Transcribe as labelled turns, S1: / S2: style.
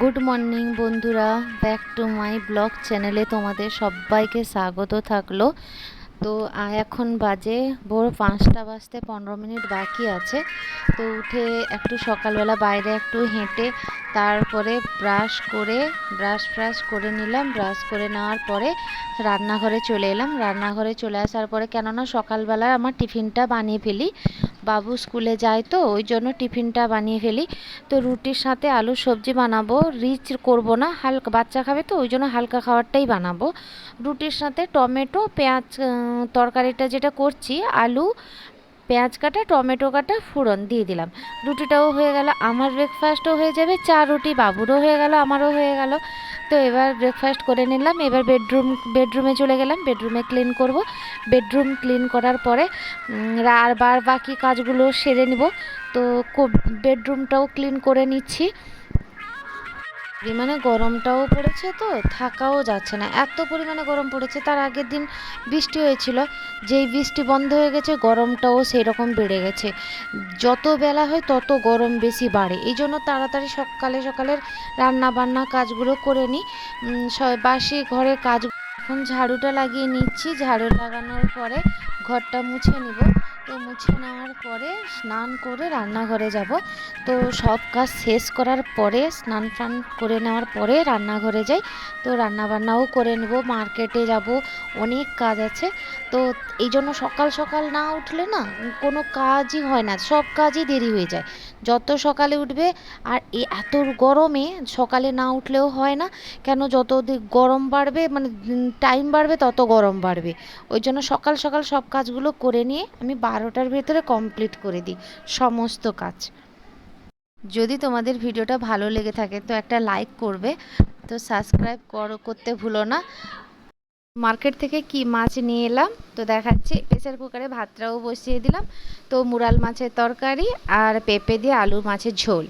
S1: Good morning বন্ধুরা। Back to my blog চ্যানেলে তোমাদের সবাইকে স্বাগত থাকল। তো এখন বাজে ভোর পাঁচটা বাজতে পনেরো মিনিট বাকি আছে। তো, উঠে একটু সকালবেলা বাইরে একটু হেঁটে তারপরে ব্রাশ করে, ব্রাশ ফ্রাশ করে নিলাম। ব্রাশ করে নেওয়ার পরে রান্নাঘরে চলে এলাম। রান্নাঘরে চলে আসার পরে কেননা সকালবেলা আমার টিফিনটা বানিয়ে ফেলি। বাবু স্কুলে যায় তো, ওই জন্য টিফিনটা বানিয়ে ফেলি। তো রুটির সাথে আলু সবজি বানাবো, রিচ করব না, হালকা, বাচ্চা খাবে তো, ওই জন্য হালকা খাবারটাই বানাবো। রুটির সাথে টমেটো, পেঁয়াজ তরকারিটা যেটা করছি, আলু, পেঁয়াজ কাটা, টমেটো কাটা, ফোড়ন দিয়ে দিলাম। রুটিটাও হয়ে গেল, আমার ব্রেকফাস্টও হয়ে যাবে, চা রুটি বাবুরও হয়ে গেল, আমারও হয়ে গেল। তো এবার ব্রেকফাস্ট করে নিলাম। এবার বেডরুম বেডরুমে চলে গেলাম। বেডরুমে ক্লিন করব। বেডরুম ক্লিন করার পরে আর বার বাকি কাজগুলো সেরে নিব। তো বেডরুমটাও ক্লিন করে নিচ্ছি। পরিমাণে গরমটাও পড়েছে তো, থাকাও যাচ্ছে না। এত পরিমাণে গরম পড়েছে, তার আগের দিন বৃষ্টি হয়েছিল, যেই বৃষ্টি বন্ধ হয়ে গেছে, গরমটাও সেই রকম বেড়ে গেছে। যত বেলা হয়, তত গরম বেশি বাড়ে। এই জন্য তাড়াতাড়ি সকালে সকালের রান্না বান্না কাজগুলো করে নিই। বাসি ঘরের কাজ, এখন ঝাড়ুটা লাগিয়ে নিচ্ছি। ঝাড়ু লাগানোর পরে ঘরটা মুছে নিব। তো মুছে নেওয়ার পরে স্নান করে রান্নাঘরে যাব। তো সব কাজ শেষ করার পরে, স্নান ফান করে নেওয়ার পরে রান্নাঘরে যাই। তো রান্না বান্নাও করে নেব, মার্কেটে যাব, অনেক কাজ আছে। তো এই জন্য সকাল সকাল না উঠলে না কোনো কাজই হয় না, সব কাজই দেরি হয়ে যায়। যত সকালে উঠবে, আর এত গরমে সকালে না উঠলেও হয় না। কেন যত গরম বাড়বে মানে টাইম বাড়বে, তত গরম বাড়বে। ওই জন্য সকাল সকাল সব কাজগুলো করে নিয়ে আমি বারোটার ভেতরে কমপ্লিট করে দিই, সমস্ত কাজ। যদি তোমাদের ভিডিওটা ভালো লেগে থাকে, তো একটা লাইক করবে। তো সাবস্ক্রাইব করো, করতে ভুলো না। মার্কেট থেকে কি মাছ নিয়ে এলাম, তো দেখাচ্ছি। প্রেসার কুকারে ভাতটাও বসিয়ে দিলাম। তো মুরাল মাছের তরকারি আর পেঁপে দিয়ে আলু মাছের ঝোল।